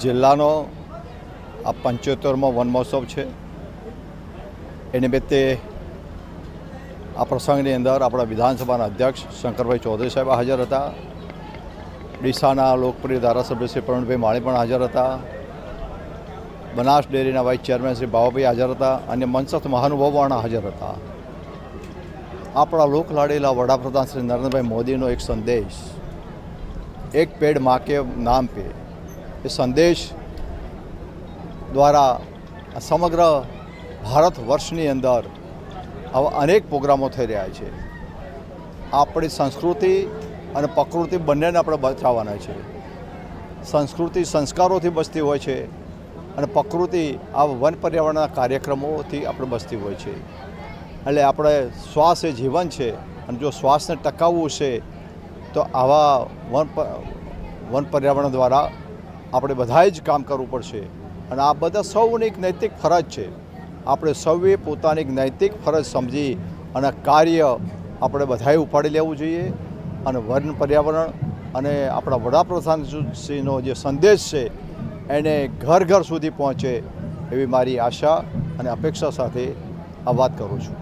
જિલ્લાનો આ પંચોતેરમો વન મહોત્સવ છે. એ નિમિત્તે આ પ્રસંગની અંદર આપણા વિધાનસભાના અધ્યક્ષ શંકરભાઈ ચૌધરી સાહેબ હાજર હતા. ડીસાના લોકપ્રિય ધારાસભ્ય શ્રી પ્રવીણભાઈ માળી પણ હાજર હતા. બનાસ ડેરીના વાઇસ ચેરમેન શ્રી બાવાભાઈ હાજર હતા અને મનસથ મહાનુભાવો પણ હાજર હતા. આપણા લોકલાડીલા વડાપ્રધાન શ્રી નરેન્દ્રભાઈ મોદીનો એક સંદેશ એક પેડમાં કે નામ પે એ સંદેશ દ્વારા સમગ્ર ભારત વર્ષની અંદર આવા અનેક પ્રોગ્રામો થઈ રહ્યા છે આપણી સંસ્કૃતિ અને પ્રકૃતિ બંનેને આપણે બચાવવાના છે સંસ્કૃતિ સંસ્કારોથી બસતી હોય છે અને પ્રકૃતિ આ વન પર્યાવરણના કાર્યક્રમોથી આપણે બસતી હોય છે એટલે આપણે શ્વાસ એ જીવન છે અને જો શ્વાસને ટકાવવું છે તો આવા વન વન પર્યાવરણ દ્વારા આપણે બધાએ જ કામ કરવું પડશે. અને આ બધા સૌની એક નૈતિક ફરજ છે. આપણે સૌએ પોતાની એક નૈતિક ફરજ સમજી અને કાર્ય આપણે બધાએ ઉપાડી લેવું જોઈએ. અને વન પર્યાવરણ અને આપણા વડાપ્રધાનશ્રીનો જે સંદેશ છે, એને ઘર ઘર સુધી પહોંચે એવી મારી આશા અને અપેક્ષા સાથે આ વાત કરું છું.